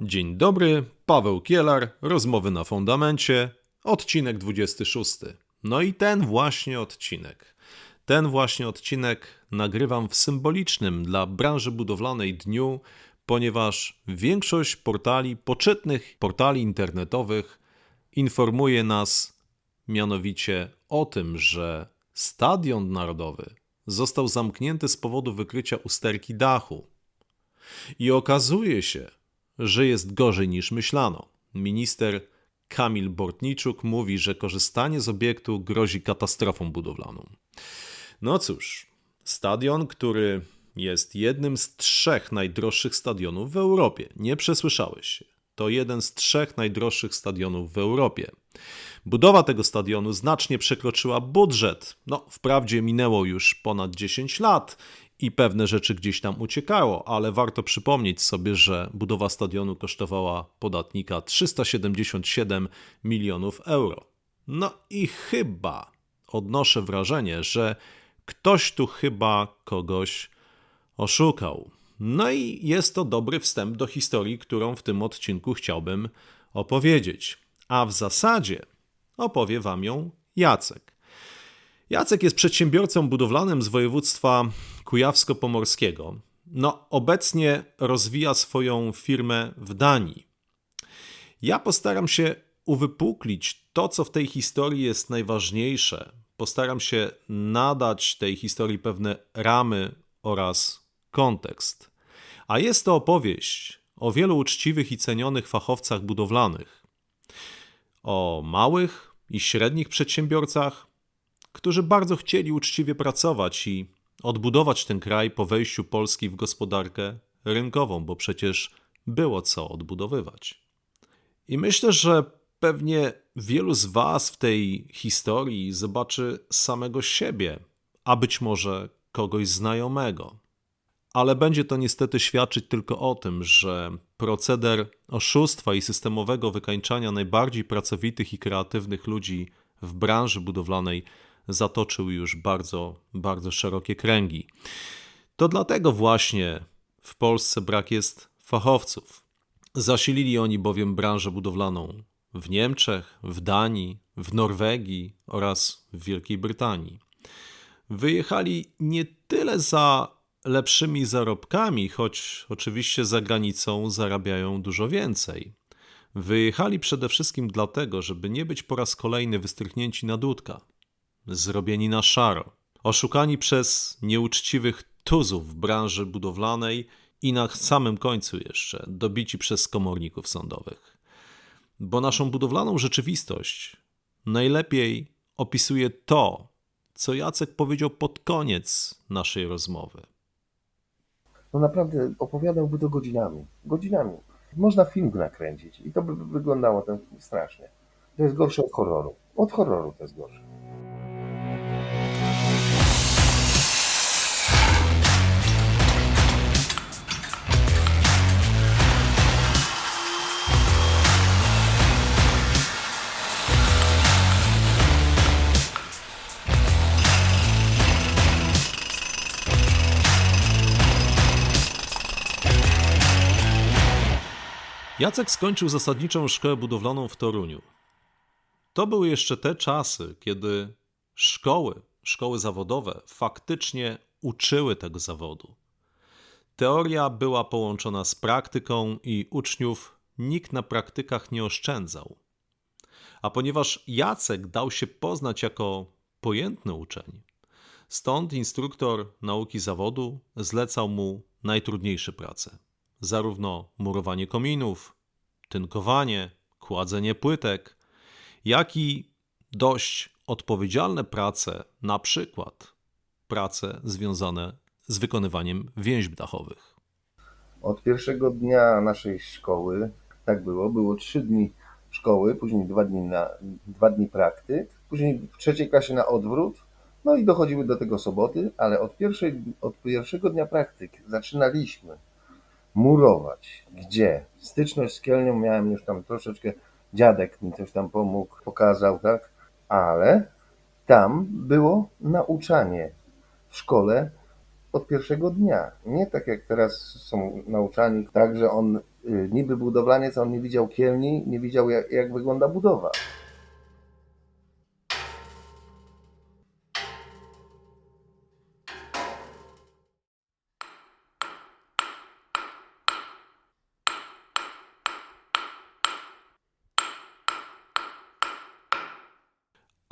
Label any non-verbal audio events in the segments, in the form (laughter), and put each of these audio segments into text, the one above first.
Dzień dobry, Paweł Kielar, rozmowy na fundamencie, odcinek 26. No i ten właśnie odcinek. Ten właśnie odcinek nagrywam w symbolicznym dla branży budowlanej dniu, ponieważ większość portali, poczytnych portali internetowych informuje nas mianowicie o tym, że Stadion Narodowy został zamknięty z powodu wykrycia usterki dachu. I okazuje się, że jest gorzej niż myślano. Minister Kamil Bortniczuk mówi, że korzystanie z obiektu grozi katastrofą budowlaną. No cóż, stadion, który jest jednym z trzech najdroższych stadionów w Europie. Nie przesłyszałeś się. To jeden z trzech najdroższych stadionów w Europie. Budowa tego stadionu znacznie przekroczyła budżet. No, wprawdzie minęło już ponad 10 lat i pewne rzeczy gdzieś tam uciekało, ale warto przypomnieć sobie, że budowa stadionu kosztowała podatnika 377 milionów euro. No i chyba odnoszę wrażenie, że ktoś tu chyba kogoś oszukał. No i jest to dobry wstęp do historii, którą w tym odcinku chciałbym opowiedzieć. A w zasadzie opowie wam ją Jacek. Jacek jest przedsiębiorcą budowlanym z województwa kujawsko-pomorskiego. No, obecnie rozwija swoją firmę w Danii. Ja postaram się uwypuklić to, co w tej historii jest najważniejsze. Postaram się nadać tej historii pewne ramy oraz kontekst. A jest to opowieść o wielu uczciwych i cenionych fachowcach budowlanych, o małych i średnich przedsiębiorcach, którzy bardzo chcieli uczciwie pracować i odbudować ten kraj po wejściu Polski w gospodarkę rynkową, bo przecież było co odbudowywać. I myślę, że pewnie wielu z Was w tej historii zobaczy samego siebie, a być może kogoś znajomego. Ale będzie to niestety świadczyć tylko o tym, że proceder oszustwa i systemowego wykańczania najbardziej pracowitych i kreatywnych ludzi w branży budowlanej zatoczył już bardzo, bardzo szerokie kręgi. To dlatego właśnie w Polsce brak jest fachowców. Zasilili oni bowiem branżę budowlaną w Niemczech, w Danii, w Norwegii oraz w Wielkiej Brytanii. Wyjechali nie tyle za lepszymi zarobkami, choć oczywiście za granicą zarabiają dużo więcej. Wyjechali przede wszystkim dlatego, żeby nie być po raz kolejny wystrychnięci na dudka, zrobieni na szaro, oszukani przez nieuczciwych tuzów w branży budowlanej i na samym końcu jeszcze dobici przez komorników sądowych. Bo naszą budowlaną rzeczywistość najlepiej opisuje to, co Jacek powiedział pod koniec naszej rozmowy. No naprawdę opowiadałby to godzinami. Godzinami. Można film nakręcić i to by wyglądało tak strasznie. To jest gorsze od horroru. Od horroru to jest gorsze. Jacek skończył zasadniczą szkołę budowlaną w Toruniu. To były jeszcze te czasy, kiedy szkoły, szkoły zawodowe faktycznie uczyły tego zawodu. Teoria była połączona z praktyką i uczniów nikt na praktykach nie oszczędzał. A ponieważ Jacek dał się poznać jako pojętny uczeń, stąd instruktor nauki zawodu zlecał mu najtrudniejsze prace zarówno murowanie kominów, tynkowanie, kładzenie płytek, jak i dość odpowiedzialne prace, na przykład prace związane z wykonywaniem więźb dachowych. Od pierwszego dnia naszej szkoły tak było. Było trzy dni szkoły, później dwa dni, na, dwa dni praktyk, później w trzeciej klasie na odwrót, no i dochodziły do tego soboty, ale od, pierwszej, od pierwszego dnia praktyk zaczynaliśmy murować. Gdzie? Styczność z Kielnią miałem już tam troszeczkę, dziadek mi coś tam pomógł, pokazał, tak? Ale tam było nauczanie w szkole od pierwszego dnia. Nie tak jak teraz są nauczani, tak, że on y, niby budowlaniec, a on nie widział kielni, nie widział jak, jak wygląda budowa.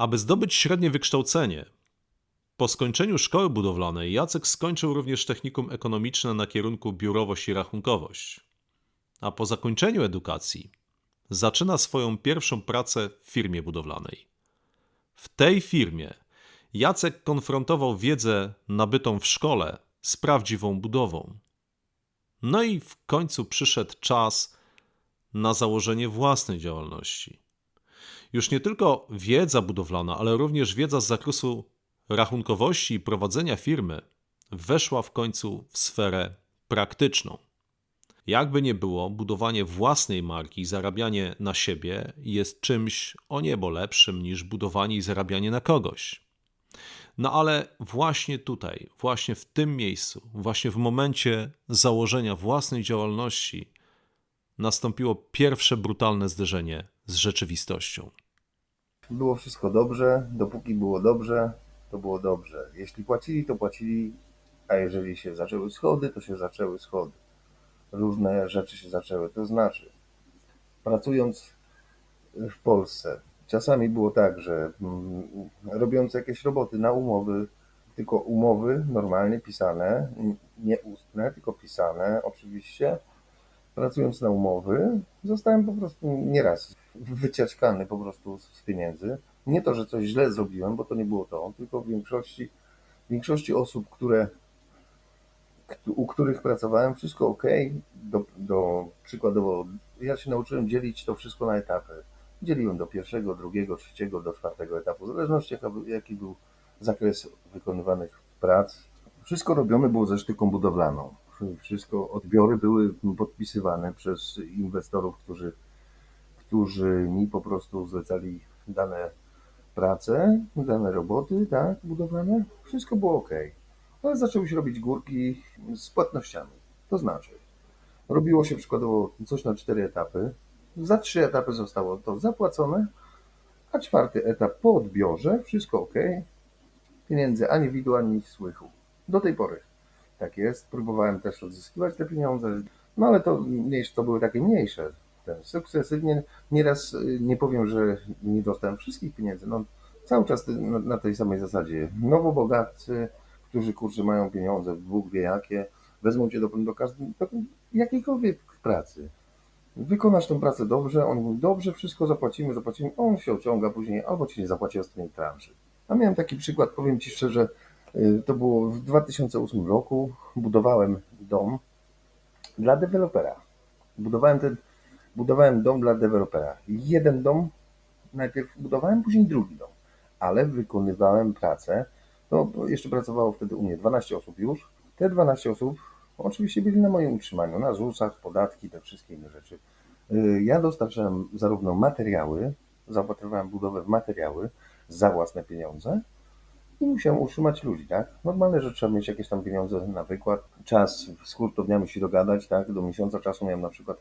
Aby zdobyć średnie wykształcenie, po skończeniu szkoły budowlanej Jacek skończył również technikum ekonomiczne na kierunku biurowość i rachunkowość. A po zakończeniu edukacji zaczyna swoją pierwszą pracę w firmie budowlanej. W tej firmie Jacek konfrontował wiedzę nabytą w szkole z prawdziwą budową. No i w końcu przyszedł czas na założenie własnej działalności. Już nie tylko wiedza budowlana, ale również wiedza z zakresu rachunkowości i prowadzenia firmy weszła w końcu w sferę praktyczną. Jakby nie było, budowanie własnej marki i zarabianie na siebie jest czymś o niebo lepszym niż budowanie i zarabianie na kogoś. No ale właśnie tutaj, właśnie w tym miejscu, właśnie w momencie założenia własnej działalności nastąpiło pierwsze brutalne zderzenie z rzeczywistością. Było wszystko dobrze, dopóki było dobrze, to było dobrze. Jeśli płacili, to płacili, a jeżeli się zaczęły schody, to się zaczęły schody. Różne rzeczy się zaczęły. To znaczy, pracując w Polsce, czasami było tak, że mm, robiąc jakieś roboty na umowy, tylko umowy normalnie pisane, nie ustne, tylko pisane oczywiście, pracując na umowy, zostałem po prostu nieraz wyciaczkany po prostu z pieniędzy. Nie to, że coś źle zrobiłem, bo to nie było to, tylko w większości, w większości osób, które, kt- u których pracowałem, wszystko ok. Do, do, przykładowo, ja się nauczyłem dzielić to wszystko na etapy. Dzieliłem do pierwszego, drugiego, trzeciego, do czwartego etapu, w zależności jaki był zakres wykonywanych prac. Wszystko robione było ze sztyką budowlaną. Wszystko, odbiory były podpisywane przez inwestorów, którzy, którzy mi po prostu zlecali dane prace, dane roboty, tak, budowlane. Wszystko było ok. Ale zaczęły się robić górki z płatnościami. To znaczy, robiło się przykładowo coś na cztery etapy. Za trzy etapy zostało to zapłacone, a czwarty etap po odbiorze, wszystko ok. Pieniędzy ani widu, ani słychu. Do tej pory tak jest. Próbowałem też odzyskiwać te pieniądze, no ale to, to były takie mniejsze. Ten sukcesywnie, nieraz y, nie powiem, że nie dostałem wszystkich pieniędzy. No, cały czas ty- na, tej samej zasadzie. Nowobogatcy, którzy kurczę mają pieniądze, Bóg wie jakie, wezmą cię do, do, każdej, do jakiejkolwiek pracy. Wykonasz tę pracę dobrze, oni mówią, dobrze, wszystko zapłacimy, zapłacimy, on się ociąga później, albo ci nie zapłaci ostatniej transzy. A miałem taki przykład, powiem Ci szczerze, to było w 2008 roku, budowałem dom dla dewelopera. Budowałem ten, budowałem dom dla dewelopera. Jeden dom najpierw budowałem, później drugi dom, ale wykonywałem pracę, no jeszcze pracowało wtedy u mnie 12 osób już. Te 12 osób oczywiście byli na moim utrzymaniu, na ZUS-ach, podatki, te wszystkie inne rzeczy. Y, Ja dostarczałem zarówno materiały, zaopatrywałem budowę w materiały za własne pieniądze i musiałem utrzymać ludzi, tak? Normalne, że trzeba mieć jakieś tam pieniądze na wykład, czas z hurtowniami się dogadać, tak? Do miesiąca czasu miałem na przykład,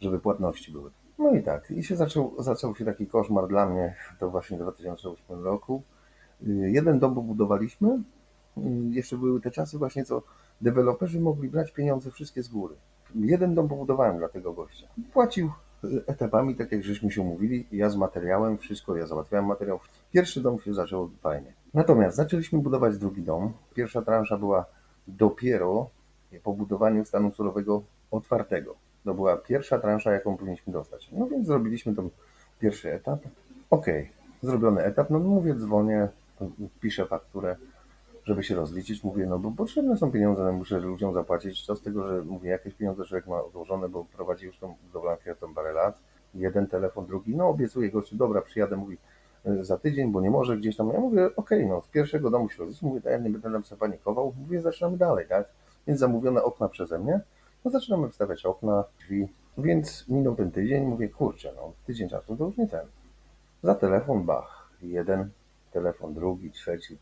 żeby płatności były. No i tak, i się zaczął, zaczął się taki koszmar dla mnie, to właśnie w 2008 roku. Jeden dom pobudowaliśmy, y, jeszcze były te czasy właśnie, co deweloperzy mogli brać pieniądze wszystkie z góry. Jeden dom pobudowałem dla tego gościa. Płacił y, etapami, tak jak żeśmy się umówili, ja z materiałem, wszystko, ja załatwiałem materiał. Pierwszy dom się zaczął fajnie. Natomiast zaczęliśmy budować drugi dom. Pierwsza transza była dopiero po budowaniu stanu surowego otwartego. To była pierwsza transza, jaką powinniśmy dostać. No więc zrobiliśmy ten pierwszy etap. Okej, zrobiony etap. No mówię, dzwonię, piszę fakturę, żeby się rozliczyć. Mówię, no bo potrzebne są pieniądze, no muszę ludziom zapłacić. Co z tego, że mówię, jakieś pieniądze człowiek ma odłożone, bo prowadzi już tą budowlankę tam parę lat. Jeden telefon, drugi, no obiecuję gościu, dobra, przyjadę, mówi za tydzień, bo nie może gdzieś tam. Ja mówię, okej, no z pierwszego domu rozliczyć. Mówię, to ja nie będę tam sobie panikował. Mówię, zaczynamy dalej, tak? Więc zamówione okna przeze mnie. No zaczynamy wstawiać okna, drzwi. Więc minął ten tydzień, mówię, kurczę, no tydzień czasu to już nie ten. Za telefon, bach, jeden, telefon drugi, trzeci,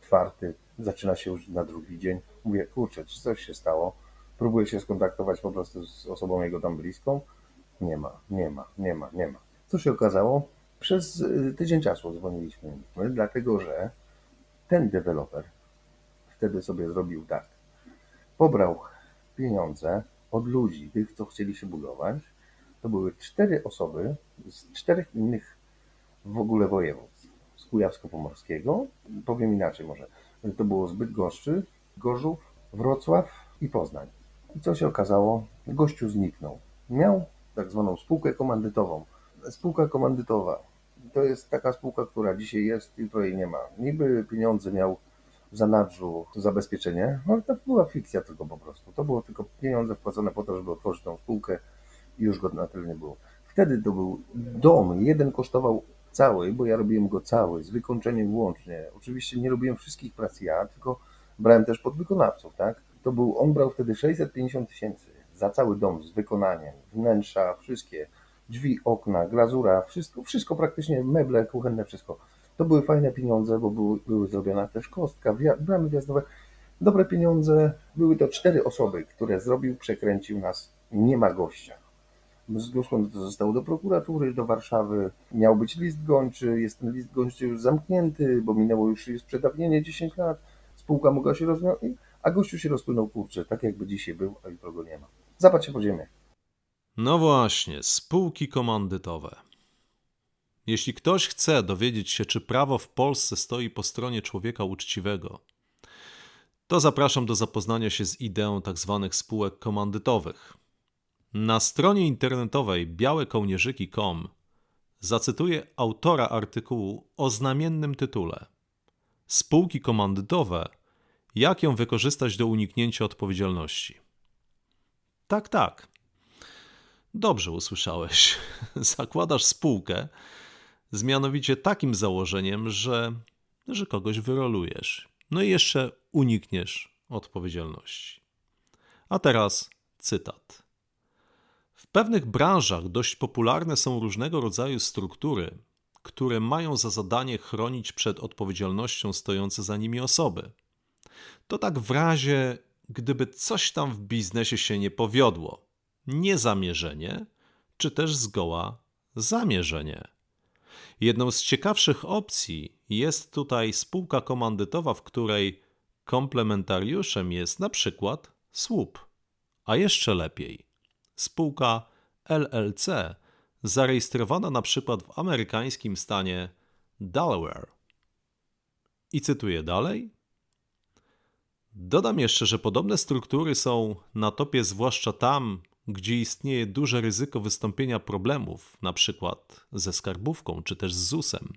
czwarty, zaczyna się już na drugi dzień. Mówię, kurczę, czy coś się stało? próbuję się skontaktować po prostu z osobą jego tam bliską. Nie ma, nie ma, nie ma, nie ma. Co się okazało? Przez y, tydzień czasu dzwoniliśmy, dlatego że ten deweloper wtedy sobie zrobił tak. Pobrał pieniądze od ludzi, tych, co chcieli się budować. To były cztery osoby z czterech innych w ogóle województw. Z Kujawsko-Pomorskiego, powiem inaczej może. To było z Bydgoszczy, Gorzów, Wrocław i Poznań. I co się okazało? Gościu zniknął. Miał tak zwaną spółkę komandytową. Spółka komandytowa to jest taka spółka, która dzisiaj jest, jutro jej nie ma. Niby pieniądze miał w zanadrzu zabezpieczenie, ale to była fikcja tylko po prostu. To było tylko pieniądze wpłacone po to, żeby otworzyć tą spółkę i już go na tyle nie było. Wtedy to był dom, jeden kosztował cały, bo ja robiłem go cały, z wykończeniem łącznie. Oczywiście nie robiłem wszystkich prac ja, tylko brałem też podwykonawców, tak? To był, on brał wtedy 650 tysięcy za cały dom z wykonaniem, wnętrza, wszystkie, drzwi, okna, glazura, wszystko, wszystko praktycznie, meble kuchenne, wszystko. To były fajne pieniądze, bo były, były zrobiona też kostka, bramy wjazdowe, dobre pieniądze. Były to cztery osoby, które zrobił, przekręcił nas, nie ma gościa. Zgłoszone to zostało do prokuratury, do Warszawy. Miał być list gończy, jest ten list gończy już zamknięty, bo minęło już przedawnienie 10 lat. Spółka mogła się rozwiązać, a gościu się rozpłynął kurczę, tak jakby dzisiaj był, a jutro go nie ma. Zapadł się po ziemię. No właśnie, spółki komandytowe. Jeśli ktoś chce dowiedzieć się, czy prawo w Polsce stoi po stronie człowieka uczciwego, to zapraszam do zapoznania się z ideą tzw. spółek komandytowych. Na stronie internetowej białekołnierzyki.com zacytuję autora artykułu o znamiennym tytule Spółki komandytowe jak ją wykorzystać do uniknięcia odpowiedzialności. Tak, tak. Dobrze usłyszałeś. (laughs) Zakładasz spółkę z mianowicie takim założeniem, że, że kogoś wyrolujesz. No i jeszcze unikniesz odpowiedzialności. A teraz cytat. W pewnych branżach dość popularne są różnego rodzaju struktury, które mają za zadanie chronić przed odpowiedzialnością stojące za nimi osoby. To tak w razie, gdyby coś tam w biznesie się nie powiodło niezamierzenie, czy też zgoła zamierzenie. Jedną z ciekawszych opcji jest tutaj spółka komandytowa, w której komplementariuszem jest na przykład słup, a jeszcze lepiej spółka LLC zarejestrowana na przykład w amerykańskim stanie Delaware. I cytuję dalej. Dodam jeszcze, że podobne struktury są na topie zwłaszcza tam, gdzie istnieje duże ryzyko wystąpienia problemów, przykład ze skarbówką czy też z ZUS-em.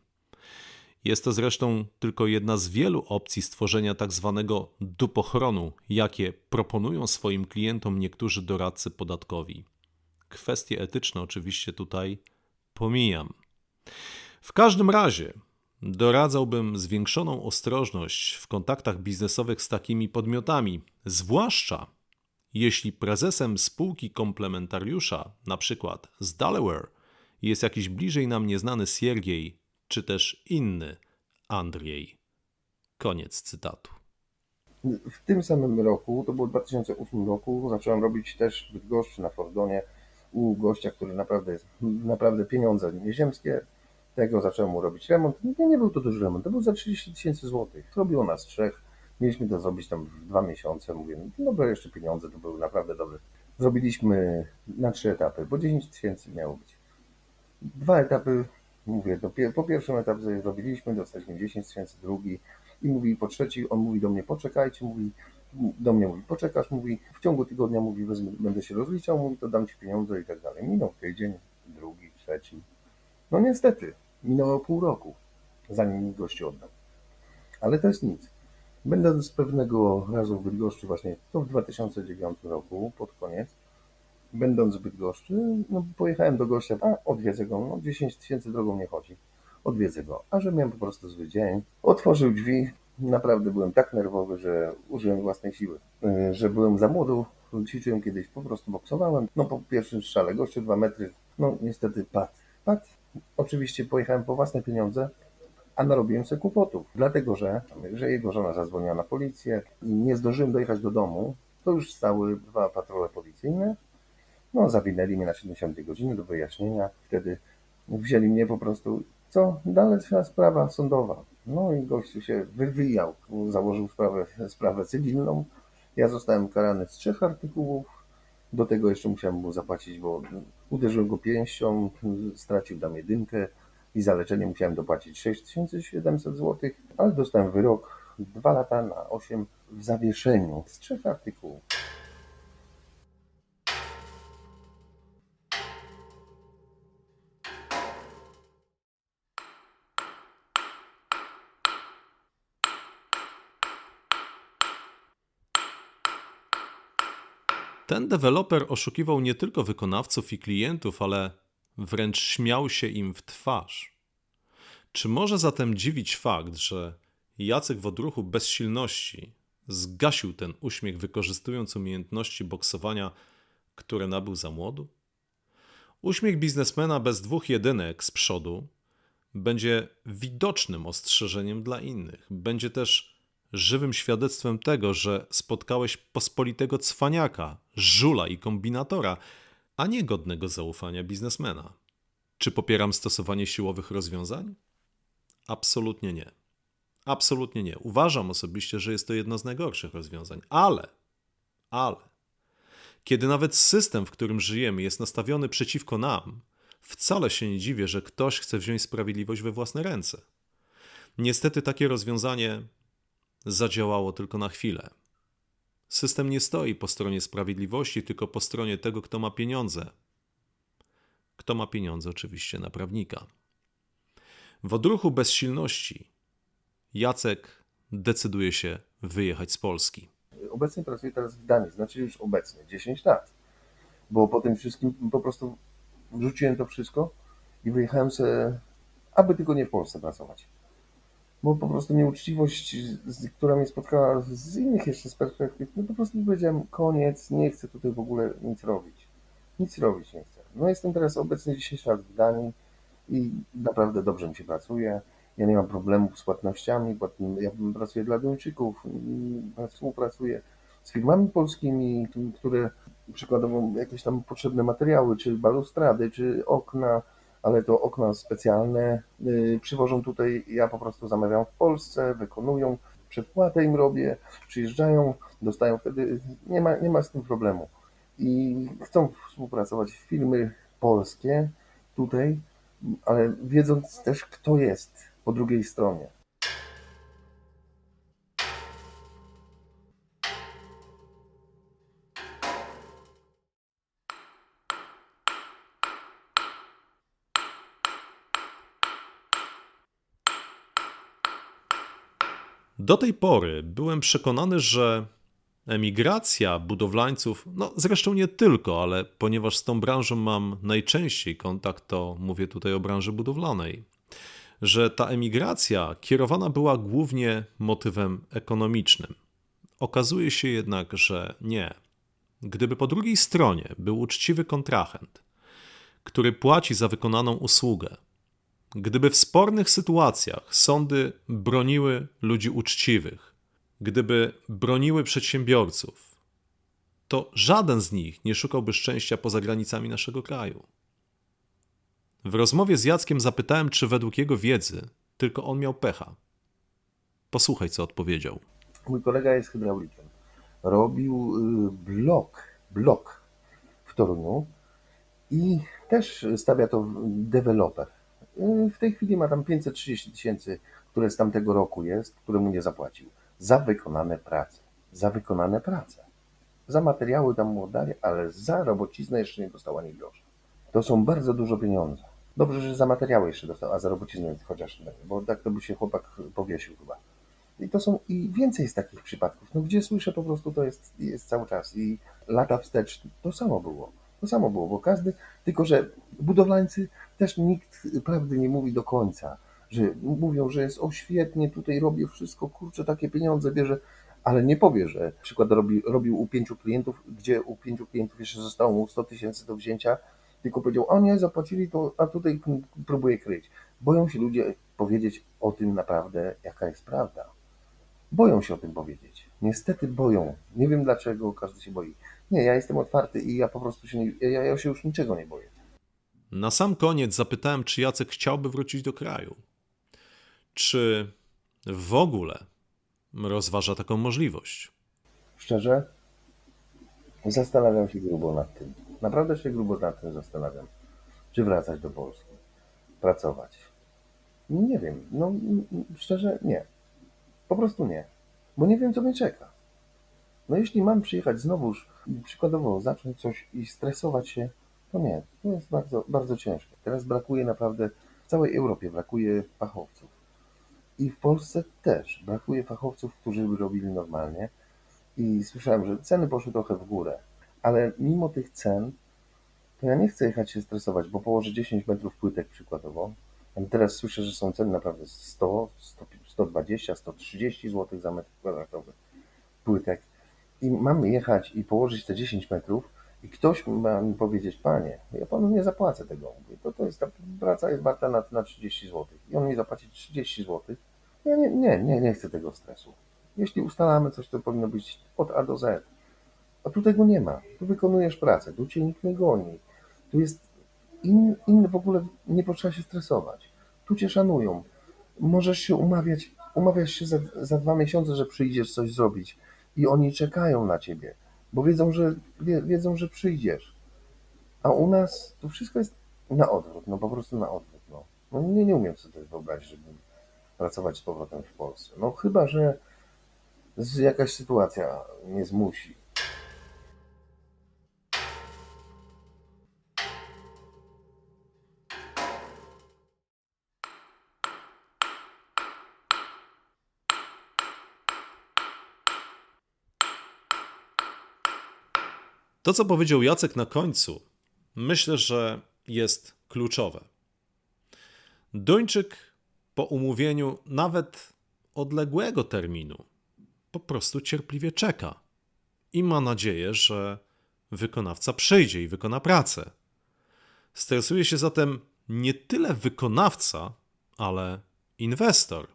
Jest to zresztą tylko jedna z wielu opcji stworzenia tak zwanego dupochronu, jakie proponują swoim klientom niektórzy doradcy podatkowi. Kwestie etyczne oczywiście tutaj pomijam. W każdym razie doradzałbym zwiększoną ostrożność w kontaktach biznesowych z takimi podmiotami, zwłaszcza jeśli prezesem spółki komplementariusza, na przykład z Delaware, jest jakiś bliżej nam nieznany Siergiej, czy też inny Andrzej. Koniec cytatu. W tym samym roku, to było w 2008 roku, zacząłem robić też w Bydgoszczy na Fordonie u gościa, który naprawdę jest, naprawdę pieniądze nieziemskie. Tego zacząłem mu robić remont. Nie, nie był to duży remont, to był za 30 tysięcy złotych. Zrobiło nas trzech. Mieliśmy to zrobić tam w dwa miesiące. Mówię, no dobra, jeszcze pieniądze, to były naprawdę dobre. Zrobiliśmy na trzy etapy, bo 10 tysięcy miało być. Dwa etapy, mówię, do, pie- po pierwszym etapie zrobiliśmy, dostaliśmy 10 tysięcy, drugi i mówi po trzeci, on mówi do mnie, poczekajcie, mówi, do mnie mówi, poczekasz, mówi, w ciągu tygodnia, mówi, wezmę, będę się rozliczał, mówi, to dam ci pieniądze i tak dalej. Minął tydzień, drugi, trzeci. No niestety, minęło pół roku, zanim mi gościu oddał. Ale to jest nic. Będąc pewnego razu w Bydgoszczy właśnie, to w 2009 roku, pod koniec, będąc w Bydgoszczy, no, pojechałem do gościa, a odwiedzę go, no 10 tysięcy drogą nie chodzi, odwiedzę go, a że miałem po prostu zły dzień, otworzył drzwi, naprawdę byłem tak nerwowy, że użyłem własnej siły, Yy, że byłem za młody, ćwiczyłem kiedyś, po prostu boksowałem, no po pierwszym strzale, gościu dwa metry, no niestety padł, padł, oczywiście pojechałem po własne pieniądze, a narobiłem sobie kłopotów, dlatego że, że jego żona zadzwoniła na policję i nie zdążyłem dojechać do domu, to już stały dwa patrole policyjne. No, zawinęli mnie na 70 godziny do wyjaśnienia. Wtedy wzięli mnie po prostu, co dalsza sprawa sądowa. No i gościu się wywijał, założył sprawę, sprawę cywilną. Ja zostałem karany z trzech artykułów. Do tego jeszcze musiałem mu zapłacić, bo uderzyłem go pięścią, stracił tam jedynkę i za leczenie musiałem dopłacić 6700 zł, ale dostałem wyrok 2 lata na 8 w zawieszeniu z trzech artykułów. Ten deweloper oszukiwał nie tylko wykonawców i klientów, ale wręcz śmiał się im w twarz. Czy może zatem dziwić fakt, że Jacek w odruchu bezsilności zgasił ten uśmiech, wykorzystując umiejętności boksowania, które nabył za młodu? Uśmiech biznesmena bez dwóch jedynek z przodu będzie widocznym ostrzeżeniem dla innych. Będzie też żywym świadectwem tego, że spotkałeś pospolitego cwaniaka, żula i kombinatora, a nie godnego zaufania biznesmena. Czy popieram stosowanie siłowych rozwiązań? Absolutnie nie. Absolutnie nie. Uważam osobiście, że jest to jedno z najgorszych rozwiązań, ale, ale, kiedy nawet system, w którym żyjemy, jest nastawiony przeciwko nam, wcale się nie dziwię, że ktoś chce wziąć sprawiedliwość we własne ręce. Niestety takie rozwiązanie zadziałało tylko na chwilę. System nie stoi po stronie sprawiedliwości, tylko po stronie tego, kto ma pieniądze. Kto ma pieniądze, oczywiście, na prawnika. W odruchu bezsilności Jacek decyduje się wyjechać z Polski. Obecnie pracuję teraz w Danii, znaczy już obecnie, 10 lat. Bo po tym wszystkim po prostu rzuciłem to wszystko i wyjechałem sobie, aby tylko nie w Polsce pracować. Bo po prostu nieuczciwość, z- która mnie spotkała z innych jeszcze perspektyw, no po prostu powiedziałem, koniec, nie chcę tutaj w ogóle nic robić. Nic robić nie chcę. No jestem teraz obecnie 10 lat w Danii i naprawdę dobrze mi się pracuje. Ja nie mam problemów z płatnościami, płatn- ja pracuję dla Duńczyków, współpracuję z firmami polskimi, które przykładowo jakieś tam potrzebne materiały, czy balustrady, czy okna, ale to okna specjalne y, przywożą tutaj, ja po prostu zamawiam w Polsce, wykonują, przedpłatę im robię, przyjeżdżają, dostają wtedy, nie ma, nie ma z tym problemu. I chcą współpracować firmy polskie tutaj, ale wiedząc też kto jest po drugiej stronie. Do tej pory byłem przekonany, że emigracja budowlańców, no zresztą nie tylko, ale ponieważ z tą branżą mam najczęściej kontakt, to mówię tutaj o branży budowlanej, że ta emigracja kierowana była głównie motywem ekonomicznym. Okazuje się jednak, że nie. Gdyby po drugiej stronie był uczciwy kontrahent, który płaci za wykonaną usługę, Gdyby w spornych sytuacjach sądy broniły ludzi uczciwych, gdyby broniły przedsiębiorców, to żaden z nich nie szukałby szczęścia poza granicami naszego kraju. W rozmowie z Jackiem zapytałem, czy według jego wiedzy tylko on miał pecha. Posłuchaj, co odpowiedział. Mój kolega jest hydraulikiem. Robił y, blok, blok w Toruniu i też stawia to deweloper. W tej chwili ma tam 530 tysięcy, które z tamtego roku jest, które mu nie zapłacił. Za wykonane prace. Za wykonane prace. Za materiały tam mu oddali, ale za robociznę jeszcze nie dostał ani grosza. To są bardzo dużo pieniędzy. Dobrze, że za materiały jeszcze dostał, a za robociznę chociaż bo tak to by się chłopak powiesił chyba. I to są i więcej jest takich przypadków. No gdzie słyszę po prostu to jest, jest cały czas. I lata wstecz to samo było. To samo było, bo każdy, tylko że budowlańcy też nikt prawdy nie mówi do końca. Że mówią, że jest o świetnie, tutaj robię wszystko, kurczę, takie pieniądze bierze, ale nie powie, że przykład robi, robił u pięciu klientów, gdzie u pięciu klientów jeszcze zostało mu 100 tysięcy do wzięcia, tylko powiedział, o nie, zapłacili to, a tutaj próbuję kryć. Boją się ludzie powiedzieć o tym naprawdę, jaka jest prawda boją się o tym powiedzieć. Niestety boją. Nie wiem dlaczego każdy się boi. Nie, ja jestem otwarty i ja po prostu się nie, ja, ja się już niczego nie boję. Na sam koniec zapytałem, czy Jacek chciałby wrócić do kraju. Czy w ogóle rozważa taką możliwość. Szczerze, zastanawiam się grubo nad tym. Naprawdę się grubo nad tym zastanawiam. Czy wracać do Polski, pracować. Nie wiem, no szczerze nie. Po prostu nie. Bo nie wiem, co mnie czeka. No jeśli mam przyjechać znowuż i przykładowo zacząć coś i stresować się, to nie. To jest bardzo, bardzo ciężkie. Teraz brakuje naprawdę, w całej Europie brakuje fachowców. I w Polsce też brakuje fachowców, którzy by robili normalnie. I słyszałem, że ceny poszły trochę w górę. Ale mimo tych cen, to ja nie chcę jechać się stresować, bo położę 10 metrów płytek przykładowo. Teraz słyszę, że są ceny naprawdę 100, 100 120, 130 zł za metr kwadratowy płytek. I mamy jechać i położyć te 10 metrów i ktoś ma mi powiedzieć, panie, ja panu nie zapłacę tego. Mówię, to, to jest ta praca jest warta na, na 30 zł. I on mi zapłaci 30 zł. Ja nie, nie, nie, nie chcę tego stresu. Jeśli ustalamy coś, to powinno być od A do Z. A tu tego nie ma. Tu wykonujesz pracę, tu cię nikt nie goni. Tu jest in, inny w ogóle, nie potrzeba się stresować. Tu cię szanują. Możesz się umawiać, umawiasz się za, za dwa miesiące, że przyjdziesz coś zrobić i oni czekają na ciebie, bo wiedzą, że, wie, wiedzą, że przyjdziesz. A u nas to wszystko jest na odwrót, no po prostu na odwrót. No, no nie, nie umiem sobie wyobrazić, żeby pracować z powrotem w Polsce. No chyba, że jakaś sytuacja mnie zmusi. To, co powiedział Jacek na końcu, myślę, że jest kluczowe. Duńczyk po umówieniu nawet odległego terminu po prostu cierpliwie czeka i ma nadzieję, że wykonawca przyjdzie i wykona pracę. Stresuje się zatem nie tyle wykonawca, ale inwestor.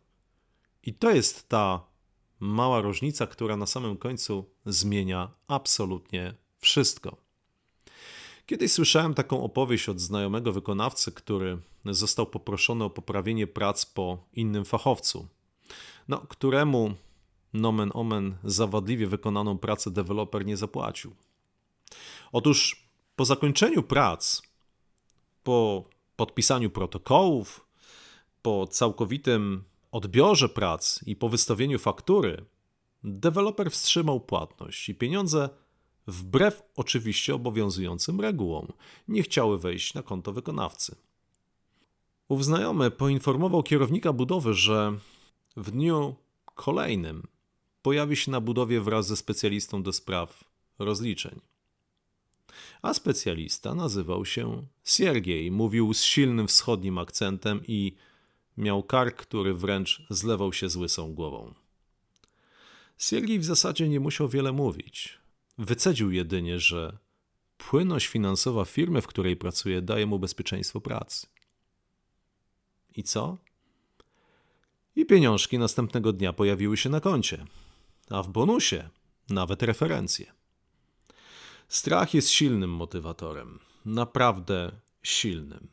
I to jest ta mała różnica, która na samym końcu zmienia absolutnie wszystko. Kiedyś słyszałem taką opowieść od znajomego wykonawcy, który został poproszony o poprawienie prac po innym fachowcu, no, któremu nomen omen zawadliwie wykonaną pracę deweloper nie zapłacił. Otóż po zakończeniu prac, po podpisaniu protokołów, po całkowitym odbiorze prac i po wystawieniu faktury, deweloper wstrzymał płatność i pieniądze, wbrew oczywiście obowiązującym regułom, nie chciały wejść na konto wykonawcy. Ów znajomy poinformował kierownika budowy, że w dniu kolejnym pojawi się na budowie wraz ze specjalistą do spraw rozliczeń. A specjalista nazywał się Siergiej, mówił z silnym wschodnim akcentem i miał kark, który wręcz zlewał się z łysą głową. Siergiej w zasadzie nie musiał wiele mówić. Wycedził jedynie, że płynność finansowa firmy, w której pracuje, daje mu bezpieczeństwo pracy. I co? I pieniążki następnego dnia pojawiły się na koncie, a w bonusie nawet referencje. Strach jest silnym motywatorem, naprawdę silnym.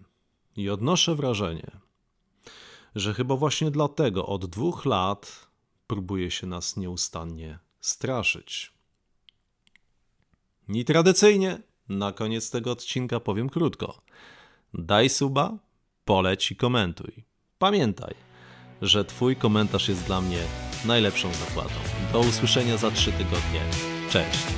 I odnoszę wrażenie, że chyba właśnie dlatego od dwóch lat próbuje się nas nieustannie straszyć. I tradycyjnie na koniec tego odcinka powiem krótko. Daj suba, poleć i komentuj. Pamiętaj, że Twój komentarz jest dla mnie najlepszą zapłatą. Do usłyszenia za trzy tygodnie. Cześć.